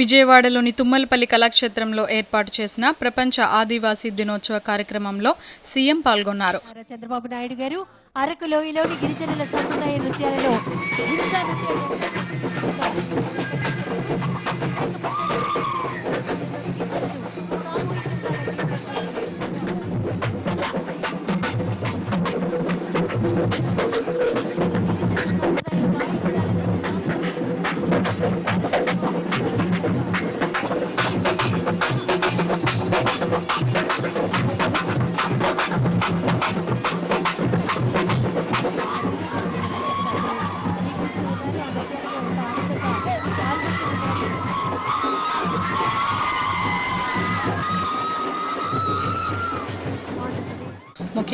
విజయవాడలోని తుమ్మలపల్లి కళాక్షేత్రంలో ఏర్పాటు చేసిన ప్రపంచ ఆదివాసీ దినోత్సవ కార్యక్రమంలో సీఎం పాల్గొన్నారు. చంద్రబాబు నాయుడు గారు అరకు లోయలోని గిరిజనుల సంప్రదాయ నృత్యాలలో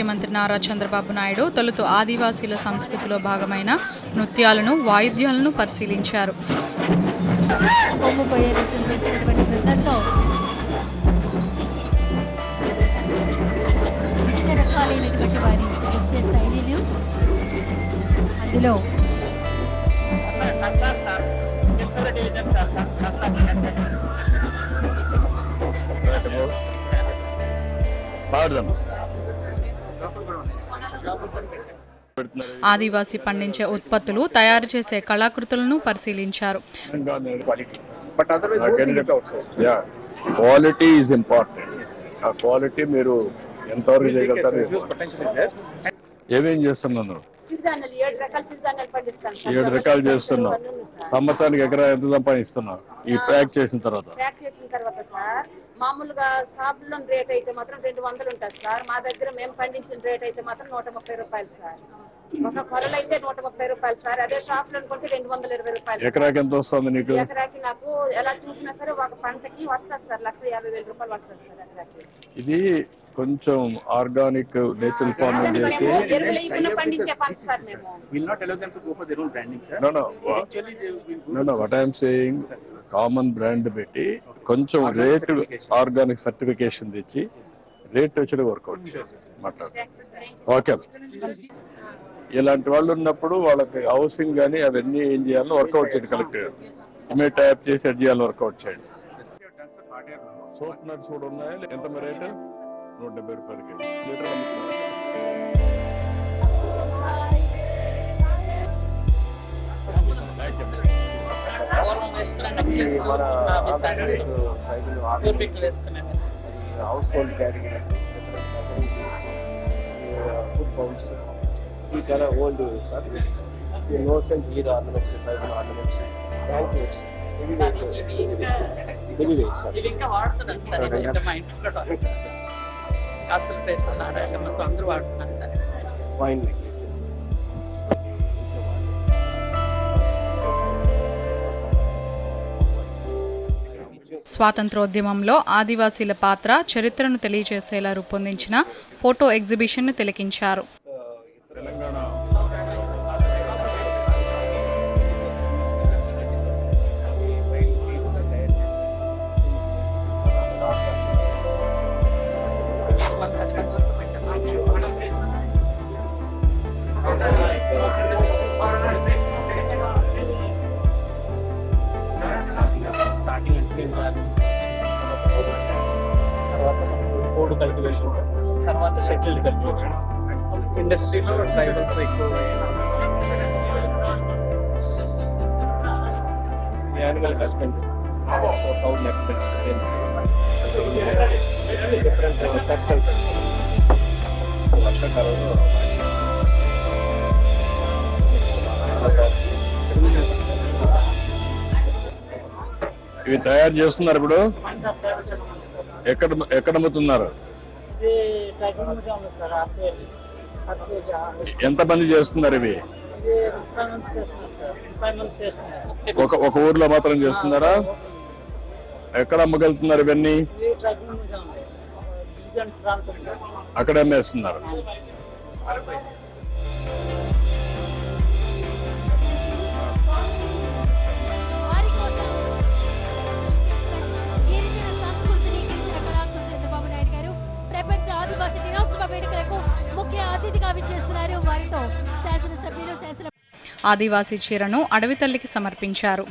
ముఖ్యమంత్రి నారా చంద్రబాబు నాయుడు తొలుత ఆదివాసీల సంస్కృతిలో భాగమైన నృత్యాలను వాయిద్యాలను పరిశీలించారు. కొమ్ము పోయే ఆదివాసీ పండించే ఉత్పత్తులు తయారు చేసే కళాకృతులను పరిశీలించారు. But ya quality is important ఆ క్వాలిటీ మీరు ఎంతవరకు చేయగలుగుతారు ఏమేం చేస్తున్నాను చిరుధాన్యాలు ఏడు రకాల చిరుధాన్యాలు పండిస్తాను. ఏడు రకాలు చేస్తున్నావు. సంవత్సరానికి ఎకరా ఎంత సంపాదిస్తున్నావు ఈ ప్యాక్ చేసిన తర్వాత. ప్యాక్ చేసిన తర్వాత సార్ మామూలుగా సాబులో రేట్ అయితే మాత్రం రెండు వందలు ఉంటుంది సార్. మా దగ్గర మేము పండించిన రేట్ అయితే మాత్రం నూట ముప్పై రూపాయలు సార్. ఒక కొరలు అయితే నూట ముప్పై రూపాయలు సార్. అదే షాప్లో అనుకుంటే రెండు వందల ఇరవై రూపాయలు. ఎకరాకి ఎంత వస్తుంది నీకు? ఎకరాకి నాకు ఎలా చూసినా సరే ఒక పంటకి వస్తుంది సార్. లక్ష యాభై వేల రూపాయలు వస్తుంది సార్ ఎకరాకి. ఇది కొంచెం ఆర్గానిక్ నేచురల్ ఫార్మింగ్ చేసి what I'm saying common brand పెట్టి కొంచెం రేట్ ఆర్గానిక్ సర్టిఫికేషన్ తెచ్చి రేట్ వచ్చి వర్కౌట్ మాట్లాడు ఓకే ఇలాంటి వాళ్ళు ఉన్నప్పుడు వాళ్ళకి హౌసింగ్ కానీ అవన్నీ ఏం చేయాలో వర్కౌట్ చేయండి కలెక్టర్ సిమెంట్ ట్యాప్ చేసి అది చేయాలి వర్కౌట్ చేయండి. సోప్ నట్స్ కూడా ఉన్నాయా? ఎంత మరి రేటు నూట డెబ్బై రూపాయలకి లీటర్ అమ్ముతున్నారు. Thank you. Household categories food bowls ఇవి చాలా old sir and hair ornaments tribal ornaments bank notes heavy weight heavy weight sir ఇవి ఇంకా వాడుతున్నాను సార్ ఇవి మా ఇంట్లో కాసులు మొత్తం అందరూ వాడుతున్నారు సార్. వైన్ నెక్లెసెస్ స్వాతంత్రోద్యమంలో ఆదివాసీల పాత్ర చరిత్రను తెలియజేసేలా రూపొందించిన ఫోటో ఎగ్జిబిషన్ను తిలకించారు. ఇండస్ట్రీలో ట్రైబల్స్ ఎక్కువ animal husband. So different customs వర్షాకాలంలో ఇవి తయారు చేస్తున్నారు ఇప్పుడు? ఎక్కడ ఎక్కడ అమ్ముతున్నారు? ఎంత మంది చేస్తున్నారు ఇవి? ఒక ఒక ఊర్లో మాత్రం చేస్తున్నారా? ఎక్కడ అమ్మగలుగుతున్నారు ఇవన్నీ? అక్కడ అమ్మేస్తున్నారు ప్రపంచ ఆదివాసీ దినోత్సవ వేడుకలకు ముఖ్య అతిథిగా విచ్చేస్తున్నారు వారితో శాసనసభ్యులు శాసన ఆదివాసీ చీరను అడవి తల్లికి సమర్పించారు.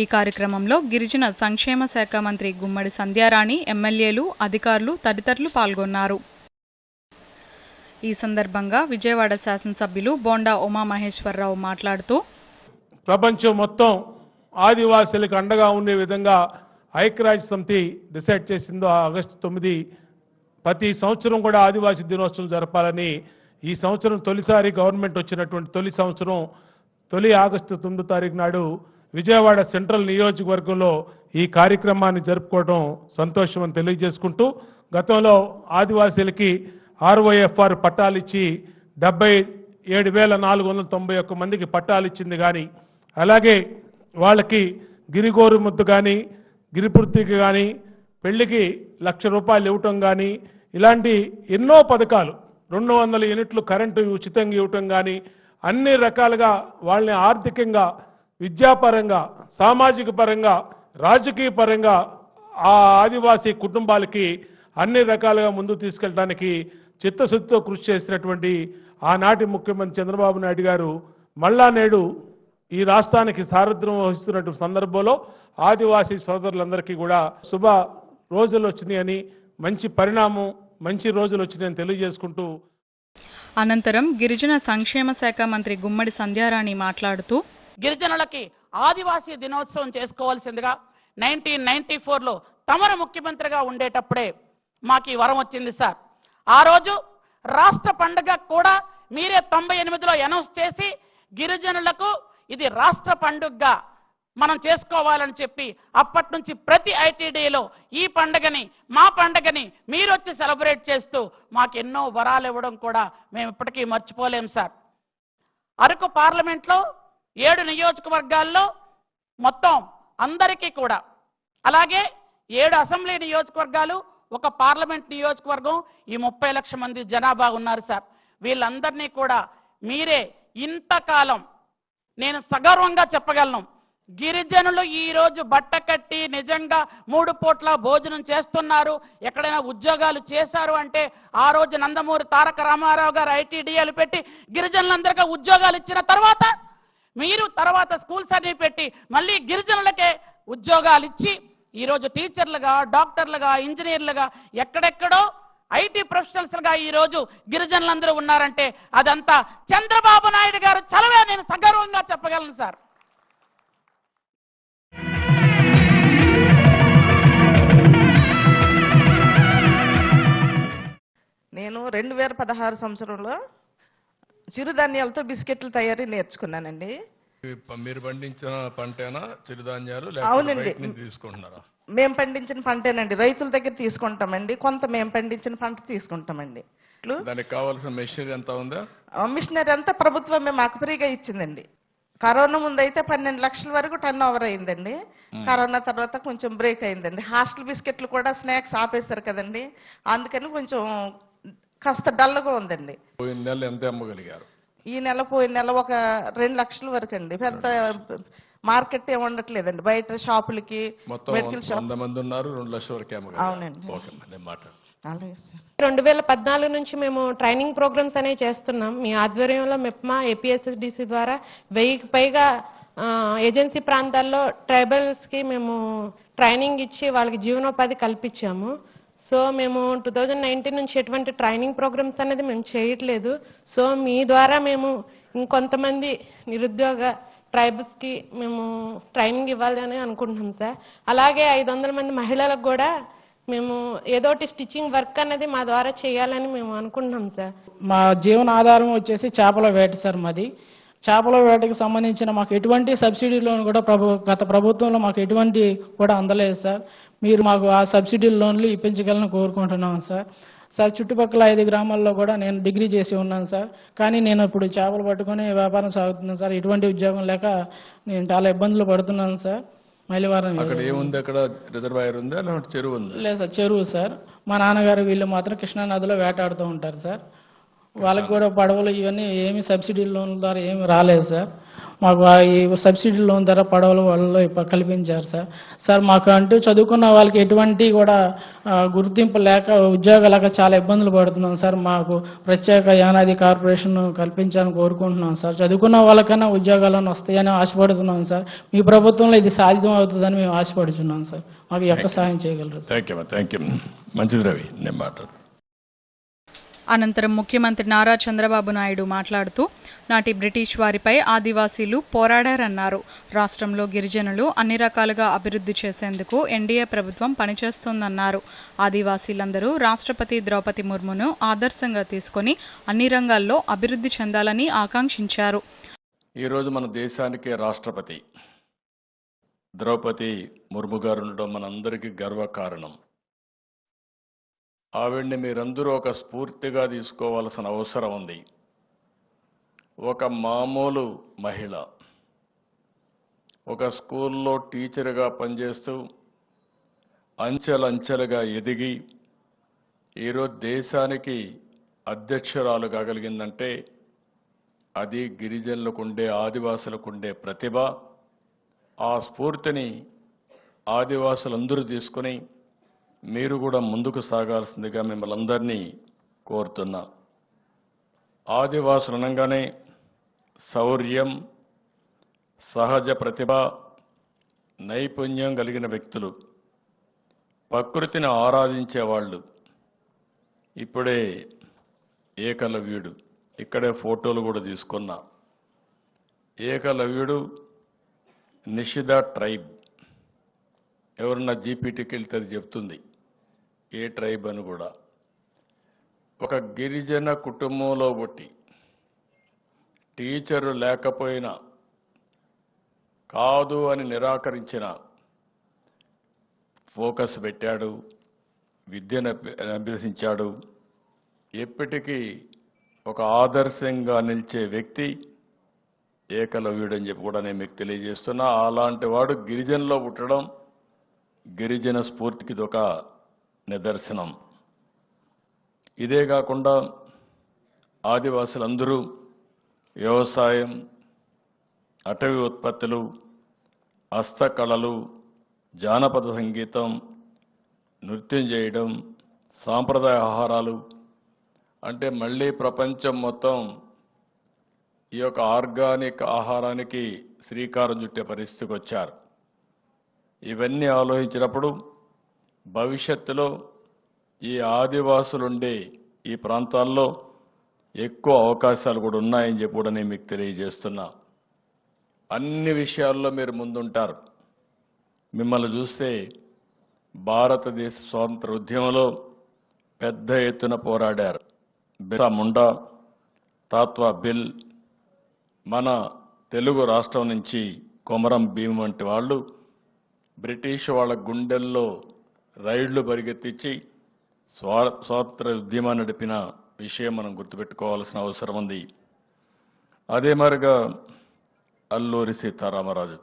ఈ కార్యక్రమంలో గిరిజన సంక్షేమ శాఖ మంత్రి గుమ్మడి సంధ్యారాణి ఎమ్మెల్యేలు అధికారులు తదితరులు పాల్గొన్నారు. ఈ సందర్భంగా విజయవాడ శాసనసభ్యులు బోండా ఉమామహేశ్వరరావు మాట్లాడుతూ ప్రపంచం మొత్తం ఆదివాసులకు అండగా ఉండే విధంగా ఐక్యరాజ్య సమితి డిసైడ్ చేసిందో ఆగస్టు తొమ్మిది. ప్రతి సంవత్సరం కూడా ఆదివాసీ దినోత్సవం జరపాలని ఈ సంవత్సరం తొలిసారి గవర్నమెంట్ వచ్చినటువంటి తొలి సంవత్సరం తొలి ఆగస్టు తొమ్మిదో తారీఖు నాడు విజయవాడ సెంట్రల్ నియోజకవర్గంలో ఈ కార్యక్రమాన్ని జరుపుకోవడం సంతోషం అని తెలియజేసుకుంటూ గతంలో ఆదివాసీలకి ఆర్ఓఎఫ్ఆర్ పట్టాలు ఇచ్చి డెబ్బై ఏడు వేల నాలుగు వందల తొంభై ఒక్క మందికి పట్టాలు ఇచ్చింది కానీ అలాగే వాళ్ళకి గిరిగోరు ముద్దు కానీ గిరిపృతికి కానీ పెళ్ళికి లక్ష రూపాయలు ఇవ్వటం కానీ ఇలాంటి ఎన్నో పథకాలు రెండు వందల యూనిట్లు కరెంటు ఉచితంగా ఇవ్వటం కానీ అన్ని రకాలుగా వాళ్ళని ఆర్థికంగా విద్యాపరంగా సామాజిక పరంగా రాజకీయ పరంగా ఆ ఆదివాసీ కుటుంబాలకి అన్ని రకాలుగా ముందుకు తీసుకెళ్ళడానికి చిత్తశుద్ధితో కృషి చేసినటువంటి ఆనాటి ముఖ్యమంత్రి చంద్రబాబు నాయుడు గారు మళ్ళా నేడు ఈ రాష్ట్రానికి సారథ్యం వహిస్తున్నటువంటి సందర్భంలో ఆదివాసీ సోదరులందరికీ కూడా శుభ రోజులు వచ్చినాయని మంచి పరిణామం మంచి రోజులు వచ్చినాయని తెలియజేసుకుంటూ అనంతరం గిరిజన సంక్షేమ శాఖ మంత్రి గుమ్మడి సంధ్యారాణి మాట్లాడుతూ గిరిజనులకి ఆదివాసీ దినోత్సవం చేసుకోవాల్సిందిగా నైన్టీన్ నైన్టీ ఫోర్లో తమరు ముఖ్యమంత్రిగా ఉండేటప్పుడే మాకు ఈ వరం వచ్చింది సార్. ఆ రోజు రాష్ట్ర పండుగ కూడా మీరే తొంభై ఎనిమిదిలో అనౌన్స్ చేసి గిరిజనులకు ఇది రాష్ట్ర పండుగగా మనం చేసుకోవాలని చెప్పి అప్పటి నుంచి ప్రతి ఐటీడీలో ఈ పండగని మా పండగని మీరు వచ్చి సెలబ్రేట్ చేస్తూ మాకు ఎన్నో వరాలు ఇవ్వడం కూడా మేము ఇప్పటికీ మర్చిపోలేం సార్. అరకు పార్లమెంట్లో ఏడు నియోజకవర్గాల్లో మొత్తం అందరికీ కూడా. అలాగే ఏడు అసెంబ్లీ నియోజకవర్గాలు ఒక పార్లమెంట్ నియోజకవర్గం ఈ ముప్పై లక్షల మంది జనాభా ఉన్నారు సార్. వీళ్ళందరినీ కూడా మీరే ఇంతకాలం నేను సగర్వంగా చెప్పగలను. గిరిజనులు ఈరోజు బట్ట కట్టి నిజంగా మూడు పూట్ల భోజనం చేస్తున్నారు. ఎక్కడైనా ఉద్యోగాలు చేశారు అంటే ఆ రోజు నందమూరి తారక రామారావు గారు ఐటీడీఏలు పెట్టి గిరిజనులందరికీ ఉద్యోగాలు ఇచ్చిన తర్వాత మీరు తర్వాత స్కూల్స్ అన్ని పెట్టి మళ్ళీ గిరిజనులకే ఉద్యోగాలు ఇచ్చి ఈరోజు టీచర్లుగా డాక్టర్లుగా ఇంజనీర్లుగా ఎక్కడెక్కడో ఐటీ ప్రొఫెషనల్స్గా ఈరోజు గిరిజనులందరూ ఉన్నారంటే అదంతా చంద్రబాబు నాయుడు గారు చలవే నేను సగర్వంగా చెప్పగలను సార్. నేను రెండు వేల పదహారు సంవత్సరంలో చిరుధాన్యాలతో బిస్కెట్లు తయారీ నేర్చుకున్నానండి. మీరు పండించిన పంటేనా చిరుధాన్యాలు అవునండి. తీసుకుంటున్నారా? మేము పండించిన పంటేనండి. రైతుల దగ్గర తీసుకుంటామండి. కొంత మేము పండించిన పంట తీసుకుంటామండి. దానికి కావాల్సిన మెషినరీ ఎంత ఉందా? మిషనరీ అంతా ప్రభుత్వమే మాకు ఫ్రీగా ఇచ్చిందండి. కరోనా ముందు అయితే పన్నెండు లక్షల వరకు టర్న్ ఓవర్ అయిందండి. కరోనా తర్వాత కొంచెం బ్రేక్ అయిందండి. హాస్టల్ బిస్కెట్లు కూడా స్నాక్స్ ఆపేశారు కదండి. అందుకని కొంచెం కాస్త డల్గా ఉందండి. పోయిన నెల ఎంత అమ్మగలిగారు? ఈ నెల పోయిన నెల ఒక రెండు లక్షల వరకు అండి పెద్ద మార్కెట్ ఏమి ఉండట్లేదండి. బయట షాపులకి మెడికల్ షాప్. మంది ఉన్నారు రెండు లక్షల వరకు అవునండి. రెండు వేల పద్నాలుగు నుంచి మేము ట్రైనింగ్ ప్రోగ్రామ్స్ అనేవి చేస్తున్నాం. మీ ఆధ్వర్యంలో మెప్మా ఏపీఎస్ఎస్డిసి ద్వారా వెయ్యికి పైగా ఏజెన్సీ ప్రాంతాల్లో ట్రైబల్స్కి మేము ట్రైనింగ్ ఇచ్చి వాళ్ళకి జీవనోపాధి కల్పించాము. సో మేము టూ థౌజండ్ నైన్టీన్ నుంచి ఎటువంటి ట్రైనింగ్ ప్రోగ్రామ్స్ అనేది మేము చేయట్లేదు. సో మీ ద్వారా మేము ఇంకొంతమంది నిరుద్యోగ ట్రైబల్స్కి మేము ట్రైనింగ్ ఇవ్వాలి అని అనుకుంటున్నాం సార్. అలాగే ఐదు వందల మంది మహిళలకు కూడా మేము ఏదోటి స్టిచ్చింగ్ వర్క్ అనేది మా ద్వారా చేయాలని మేము అనుకుంటున్నాం సార్. మా జీవన ఆధారం వచ్చేసి చేపల వేట సార్ మాది. చేపల వేటకి సంబంధించిన మాకు ఎటువంటి సబ్సిడీ లోన్ కూడా ప్రభు గత ప్రభుత్వంలో మాకు ఎటువంటి కూడా అందలేదు సార్. మీరు మాకు ఆ సబ్సిడీ లోన్లు ఇప్పించగలని కోరుకుంటున్నాం సార్. సార్ చుట్టుపక్కల ఐదు గ్రామాల్లో కూడా నేను డిగ్రీ చేసి ఉన్నాను సార్. కానీ నేను ఇప్పుడు చేపలు పట్టుకొని వ్యాపారం సాగుతున్నాను సార్. ఎటువంటి ఉద్యోగం లేక నేను చాలా ఇబ్బందులు పడుతున్నాను సార్. మళ్ళీ వారం అక్కడ ఏముంది? అక్కడ రిజర్వాయర్ ఉందా? లేదంటే చెరువు ఉందా? లేదు సార్ చెరువు సార్. మా నాన్నగారు వీళ్ళు మాత్రం కృష్ణా నదిలో వేటాడుతూ ఉంటారు సార్. వాళ్ళకి కూడా పడవలు ఇవన్నీ ఏమి సబ్సిడీ లోన్ల ద్వారా ఏమి రాలేదు సార్. మాకు ఈ సబ్సిడీ లోన్ ధర పడవల వాళ్ళు కల్పించారు సార్. సార్ మాకు అంటూ చదువుకున్న వాళ్ళకి ఎటువంటి కూడా గుర్తింపు లేక ఉద్యోగాలు లేక చాలా ఇబ్బందులు పడుతున్నాం సార్. మాకు ప్రత్యేక యానాది కార్పొరేషన్ కల్పించాలని కోరుకుంటున్నాం సార్. చదువుకున్న వాళ్ళకన్నా ఉద్యోగాలను వస్తాయని ఆశపడుతున్నాం సార్. మీ ప్రభుత్వంలో ఇది సాధ్యం అవుతుందని మేము ఆశపడుతున్నాం సార్. మాకు ఈ యొక్క సహాయం చేయగలరు థ్యాంక్ యూ థ్యాంక్ యూ మంచిది రవి నేను మాట్లాడు అనంతరం ముఖ్యమంత్రి నారా చంద్రబాబు నాయుడు మాట్లాడుతూ నాటి బ్రిటిష్ వారిపై ఆదివాసీలు పోరాడారన్నారు. రాష్ట్రంలో గిరిజనులు అన్ని రకాలుగా అభివృద్ధి చేసేందుకు ఎన్డీఏ ప్రభుత్వం పనిచేస్తోందన్నారు. ఆదివాసీలందరూ రాష్ట్రపతి ద్రౌపది ముర్మును ఆదర్శంగా తీసుకొని అన్ని రంగాల్లో అభివృద్ధి చెందాలని ఆకాంక్షించారు. ఈరోజు మన దేశానికి రాష్ట్రపతి. ద్రౌపది ముర్ము గారు ఉండడం మనందరికీ గర్వకారణం. ఆవిడ్ని మీరందరూ ఒక స్ఫూర్తిగా తీసుకోవాల్సిన అవసరం ఉంది. ఒక మామూలు మహిళ ఒక స్కూల్లో టీచర్గా పనిచేస్తూ అంచెలంచెలుగా ఎదిగి ఈరోజు దేశానికి అధ్యక్షురాలు కాగలిగిందంటే అది గిరిజనులకు ఉండే ఆదివాసులకు ఉండే ప్రతిభ. ఆ స్ఫూర్తిని ఆదివాసులందరూ తీసుకుని మీరు కూడా ముందుకు సాగాల్సిందిగా మిమ్మల్ని అందరినీ కోరుతున్నా. ఆదివాసులు అనగానే శౌర్యం సహజ ప్రతిభ నైపుణ్యం కలిగిన వ్యక్తులు ప్రకృతిని ఆరాధించేవాళ్ళు. ఇప్పుడే ఏకలవ్యుడు ఇక్కడే ఫోటోలు కూడా తీసుకున్నా. ఏకలవ్యుడు నిషిద ట్రైబ్. ఎవరన్నా జీపీటీకి వెళ్తే అది చెప్తుంది. ఏ ట్రైబ్ అని కూడా. ఒక గిరిజన కుటుంబంలో పుట్టి టీచరు లేకపోయినా కాదు అని నిరాకరించిన ఫోకస్ పెట్టాడు విద్యను అభ్య- అభ్యసించాడు. ఎప్పటికీ ఒక ఆదర్శంగా నిలిచే వ్యక్తి ఏకలవ్యుడని చెప్పి కూడా నేను మీకు తెలియజేస్తున్నా. అలాంటి వాడు గిరిజనలో పుట్టడం గిరిజన స్ఫూర్తికి ఒక నిదర్శనం. ఇదే కాకుండా ఆదివాసులందరూ వ్యవసాయం అటవీ ఉత్పత్తులు హస్తకళలు జానపద సంగీతం నృత్యం చేయడం సాంప్రదాయ ఆహారాలు అంటే మళ్ళీ ప్రపంచం మొత్తం ఈ యొక్క ఆర్గానిక్ ఆహారానికి శ్రీకారం చుట్టే పరిస్థితికి వచ్చారు. ఇవన్నీ ఆలోచించినప్పుడు భవిష్యత్తులో ఈ ఆదివాసులుండే ఈ ప్రాంతాల్లో ఎక్కువ అవకాశాలు కూడా ఉన్నాయని చెప్పి కూడా నేను మీకు తెలియజేస్తున్నా. అన్ని విషయాల్లో మీరు ముందుంటారు. మిమ్మల్ని చూస్తే భారతదేశ స్వాతంత్ర ఉద్యమంలో పెద్ద ఎత్తున పోరాడారు. బిర్సా ముండా తాత్వా బిల్ మన తెలుగు రాష్ట్రం నుంచి కొమరం భీం వంటి వాళ్ళు బ్రిటిష్ వాళ్ళ గుండెల్లో రైళ్ళు పరిగెత్తించి స్వా స్వాతంత్ర ఉద్యమాన్ని నడిపిన విషయం మనం గుర్తుపెట్టుకోవాల్సిన అవసరం ఉంది. అదే మరిగా అల్లూరి సీతారామరాజు.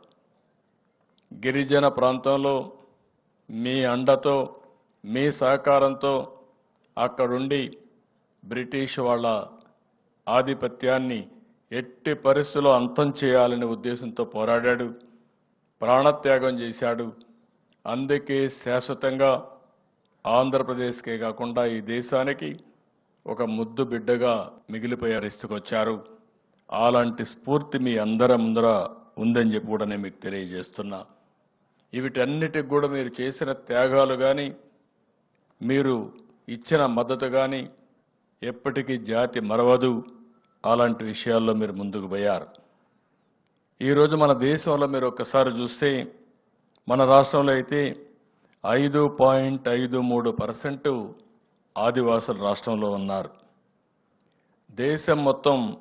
గిరిజన ప్రాంతంలో మీ అండతో మీ సహకారంతో అక్కడుండి బ్రిటిష్ వాళ్ళ ఆధిపత్యాన్ని ఎట్టి పరిస్థితుల్లో అంతం చేయాలనే ఉద్దేశంతో పోరాడాడు ప్రాణత్యాగం చేశాడు అందుకే శాశ్వతంగా ఆంధ్రప్రదేశ్కే కాకుండా ఈ దేశానికి ఒక ముద్దు బిడ్డగా మిగిలిపోయే పరిస్థితికి అలాంటి స్ఫూర్తి మీ అందరి ముందర ఉందని చెప్పి కూడా నేను మీకు తెలియజేస్తున్నా. వీటన్నిటికి కూడా మీరు చేసిన త్యాగాలు కానీ మీరు ఇచ్చిన మద్దతు కానీ ఎప్పటికీ జాతి మరవదు. అలాంటి విషయాల్లో మీరు ముందుకు పోయారు. ఈరోజు మన దేశంలో మీరు ఒక్కసారి చూస్తే మన రాష్ట్రంలో అయితే ఐదు పాయింట్ ఐదు మూడు పర్సెంట్ ఆదివాసులు రాష్ట్రంలో ఉన్నారు. దేశం మొత్తం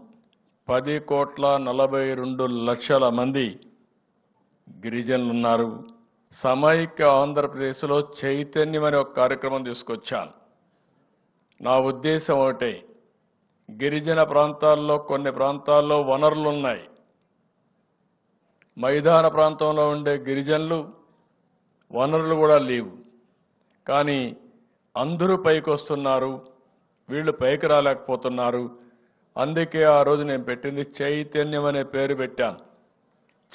పది కోట్ల నలభై రెండు లక్షల మంది గిరిజనులు ఉన్నారు సమైక్య ఆంధ్రప్రదేశ్లో చైతన్యం అనే ఒక కార్యక్రమం తీసుకొచ్చాను నా ఉద్దేశం ఒకటే గిరిజన ప్రాంతాల్లో కొన్ని ప్రాంతాల్లో వనరులు ఉన్నాయి మైదాన ప్రాంతంలో ఉండే గిరిజనులు వనరులు కూడా లేవు. కానీ అందరూ పైకి వస్తున్నారు వీళ్ళు పైకి రాలేకపోతున్నారు. అందుకే ఆ రోజు నేను పెట్టింది చైతన్యం అనే పేరు పెట్టాను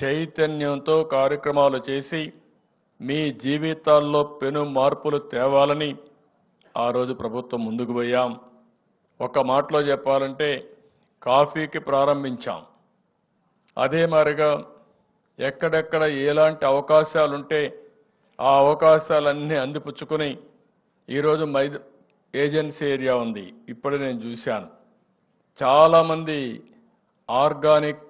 చైతన్యంతో కార్యక్రమాలు చేసి మీ జీవితాల్లో పెను మార్పులు తేవాలని ఆ రోజు ప్రభుత్వం ముందుకు పోయాం. ఒక మాటలో చెప్పాలంటే కాఫీకి ప్రారంభించాం. అదే మారిగా ఎక్కడెక్కడ ఎలాంటి అవకాశాలుంటే ఆ అవకాశాలన్నీ అందిపుచ్చుకుని ఈరోజు మై ఏజెన్సీ ఏరియా ఉంది. ఇప్పుడే నేను చూశాను. చాలామంది ఆర్గానిక్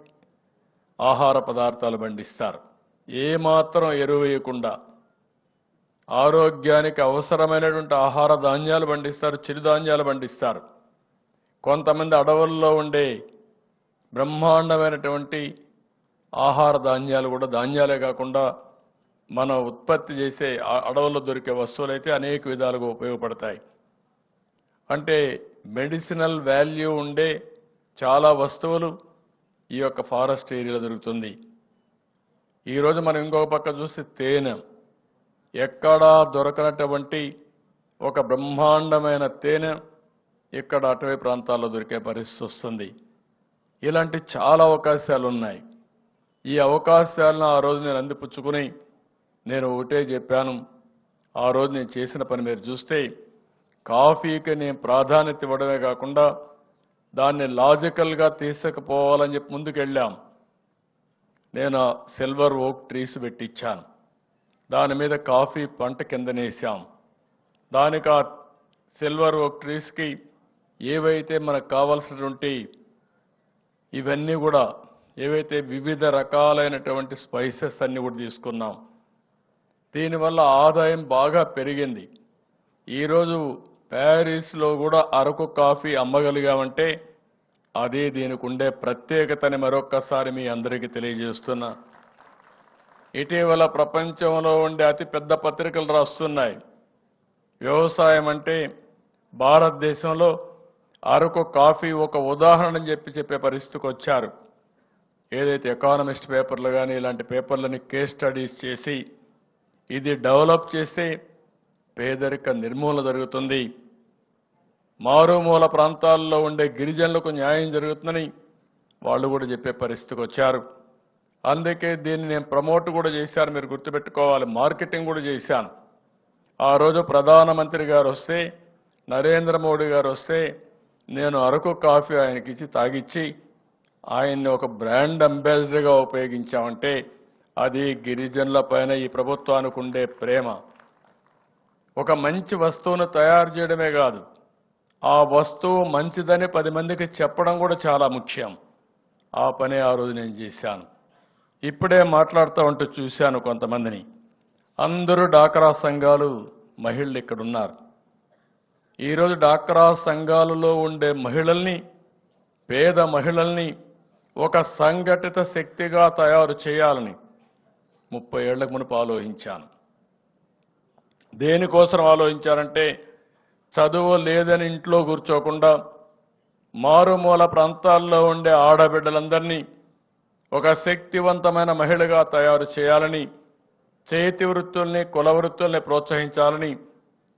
ఆహార పదార్థాలు పండిస్తారు. ఏమాత్రం ఎరువు వేయకుండా ఆరోగ్యానికి అవసరమైనటువంటి ఆహార ధాన్యాలు పండిస్తారు చిరుధాన్యాలు పండిస్తారు. కొంతమంది అడవుల్లో ఉండే బ్రహ్మాండమైనటువంటి ఆహార ధాన్యాలు కూడా ధాన్యాలే కాకుండా మన ఉత్పత్తి చేసే అడవుల్లో దొరికే వస్తువులైతే అనేక విధాలుగా ఉపయోగపడతాయి. అంటే మెడిసినల్ వాల్యూ ఉండే చాలా వస్తువులు ఈ యొక్క ఫారెస్ట్ ఏరియాలో దొరుకుతుంది. ఈరోజు మనం ఇంకొక పక్క చూస్తే తేనె. ఎక్కడా దొరకనటువంటి ఒక బ్రహ్మాండమైన తేనె ఇక్కడ అటవీ ప్రాంతాల్లో దొరికే పరిస్థితి వస్తుంది. ఇలాంటి చాలా అవకాశాలు ఉన్నాయి ఈ అవకాశాలను ఆ రోజు నేను అందిపుచ్చుకుని నేను ఒకటే చెప్పాను. ఆ రోజు నేను చేసిన పని మీరు చూస్తే కాఫీకి నేను ప్రాధాన్యత ఇవ్వడమే కాకుండా దాన్ని లాజికల్గా తీసుకుపోవాలని చెప్పి ముందుకెళ్ళాం. నేను సిల్వర్ ఓక్ ట్రీస్ పెట్టించాను దాని మీద కాఫీ పంట కిందనేసాం. దానికి ఆ సిల్వర్ ఓక్ ట్రీస్కి ఏవైతే మనకు కావాల్సినటువంటి ఇవన్నీ కూడా ఏవైతే వివిధ రకాలైనటువంటి స్పైసెస్ అన్ని కూడా తీసుకున్నాం దీనివల్ల ఆదాయం బాగా పెరిగింది. ఈరోజు ప్యారిస్లో కూడా అరకు కాఫీ అమ్మగలిగామంటే అదే దీనికి ఉండే ప్రత్యేకతని మరొక్కసారి మీ అందరికీ తెలియజేస్తున్నా. ఇటీవల ప్రపంచంలో ఉండే అతిపెద్ద పత్రికలు రాస్తున్నాయి. వ్యవసాయం అంటే భారతదేశంలో అరకు కాఫీ ఒక ఉదాహరణ చెప్పి చెప్పే పరిస్థితికి వచ్చారు. ఏదైతే ఎకానమిస్ట్ పేపర్లు కానీ ఇలాంటి పేపర్లని కేస్ స్టడీస్ చేసి ఇది డెవలప్ చేస్తే పేదరిక నిర్మూలన జరుగుతుంది. మారుమూల ప్రాంతాల్లో ఉండే గిరిజనులకు న్యాయం జరుగుతుందని వాళ్ళు కూడా చెప్పే పరిస్థితికి వచ్చారు. అందుకే దీన్ని నేను ప్రమోట్ కూడా చేశాను. మీరు గుర్తుపెట్టుకోవాలి మార్కెటింగ్ కూడా చేశాను. ఆ రోజు ప్రధానమంత్రి గారు వస్తే నరేంద్ర మోడీ గారు వస్తే నేను అరకు కాఫీ ఆయనకి ఇచ్చి తాగిచ్చి ఆయన్ని ఒక బ్రాండ్ అంబాసిడర్గా ఉపయోగించామంటే అది గిరిజనుల పైన ఈ ప్రభుత్వానికి ఉండే ప్రేమ. ఒక మంచి వస్తువును తయారు చేయడమే కాదు ఆ వస్తువు మంచిదని పది మందికి చెప్పడం కూడా చాలా ముఖ్యం. ఆ పని ఆ రోజు నేను చేశాను. ఇప్పుడే మాట్లాడుతూ ఉంటూ చూశాను కొంతమందిని. అందరూ డాక్రా సంఘాలు మహిళలు ఇక్కడ ఉన్నారు. ఈరోజు డాక్రా సంఘాలలో ఉండే మహిళల్ని పేద మహిళల్ని ఒక సంఘటిత శక్తిగా తయారు చేయాలని ముప్పై ఏళ్ళకు మునుపు ఆలోచించాను. దేనికోసం ఆలోచించారంటే చదువు లేదని ఇంట్లో కూర్చోకుండా మారుమూల ప్రాంతాల్లో ఉండే ఆడబిడ్డలందరినీ ఒక శక్తివంతమైన మహిళగా తయారు చేయాలని చేతి వృత్తుల్ని కుల వృత్తుల్ని ప్రోత్సహించాలని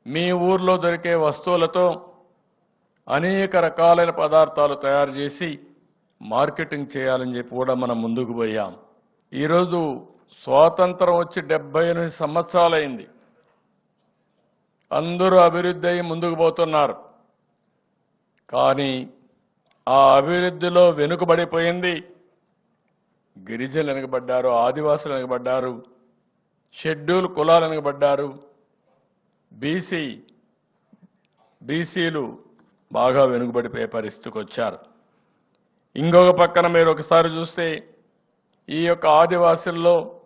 మీ ఊర్లో దొరికే వస్తువులతో అనేక రకాలైన పదార్థాలు తయారు చేసి మార్కెటింగ్ చేయాలని చెప్పి కూడా మనం ముందుకు పోయాం. ఈరోజు స్వాతంత్రం వచ్చి డెబ్బై ఎనిమిది సంవత్సరాలైంది. అందరూ అభివృద్ధి అయి ముందుకు పోతున్నారు. కానీ ఆ అభివృద్ధిలో వెనుకబడిపోయింది గిరిజనులు వెనుకబడ్డారు ఆదివాసులు వెనుకబడ్డారు షెడ్యూల్ కులాలు వెనుకబడ్డారు. బీసీ బీసీలు బాగా వెనుకబడిపోయే పరిస్థితికి వచ్చారు. ఇంకొక పక్కన మీరు ఒకసారి చూస్తే ఈ యొక్క ఆదివాసుల్లో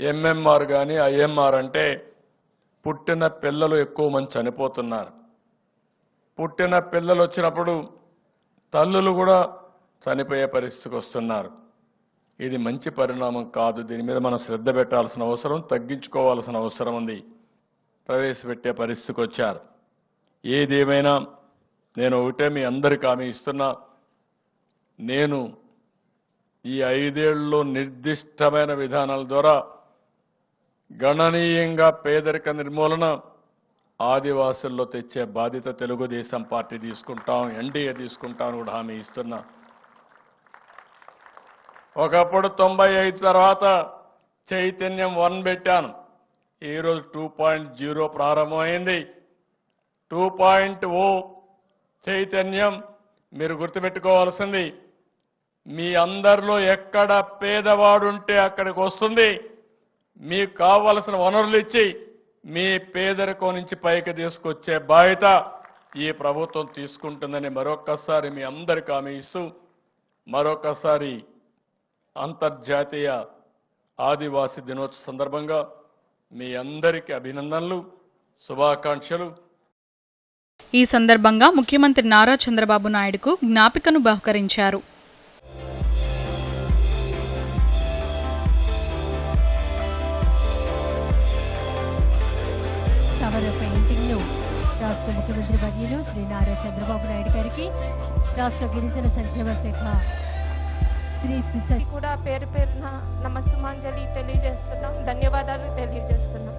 ఎంఎంఆర్ కానీ ఐఎంఆర్ అంటే పుట్టిన పిల్లలు ఎక్కువ మంది చనిపోతున్నారు. పుట్టిన పిల్లలు వచ్చినప్పుడు తల్లులు కూడా చనిపోయే పరిస్థితికి వస్తున్నారు. ఇది మంచి పరిణామం కాదు. దీని మీద మనం శ్రద్ధ పెట్టాల్సిన అవసరం తగ్గించుకోవాల్సిన అవసరం ఉంది. ప్రవేశపెట్టే పరిస్థితికి వచ్చారు. ఏదేమైనా నేను ఒకటే మీ అందరికీ హామీ ఇస్తున్నా. నేను ఈ ఐదేళ్ళలో నిర్దిష్టమైన విధానాల ద్వారా గణనీయంగా పేదరిక నిర్మూలన ఆదివాసుల్లో తెచ్చే బాధ్యత తెలుగుదేశం పార్టీ తీసుకుంటాం ఎన్డీఏ తీసుకుంటాం కూడా హామీ ఇస్తున్నా. ఒకప్పుడు తొంభై ఐదు తర్వాత చైతన్యం వన్ పెట్టాను. ఈరోజు టూ పాయింట్ జీరో ప్రారంభమైంది. టూ పాయింట్ ఓ చైతన్యం మీరు గుర్తుపెట్టుకోవాల్సింది. మీ అందరిలో ఎక్కడ పేదవాడుంటే అక్కడికి వస్తుంది మీకు కావలసిన వనరులు ఇచ్చి మీ పేదరికం నుంచి పైకి తీసుకొచ్చే బాధ్యత ఈ ప్రభుత్వం తీసుకుంటుందని మరొక్కసారి మీ అందరికి హామీ ఇస్తూ మరొకసారి అంతర్జాతీయ ఆదివాసీ దినోత్సవ సందర్భంగా మీ అందరికీ అభినందనలు శుభాకాంక్షలు. ఈ సందర్భంగా ముఖ్యమంత్రి నారా చంద్రబాబు నాయుడుకు జ్ఞాపికను బహుకరించారు. రాష్ట్ర ముఖ్యమంత్రి వర్యులు శ్రీ నారా చంద్రబాబు నాయుడు గారికి రాష్ట్ర గిరిజన సంక్షేమ శాఖ శ్రీ కూడా పేరు పేరున నమస్సుమాంజలి తెలియజేస్తున్నాం ధన్యవాదాలు తెలియజేస్తున్నాం.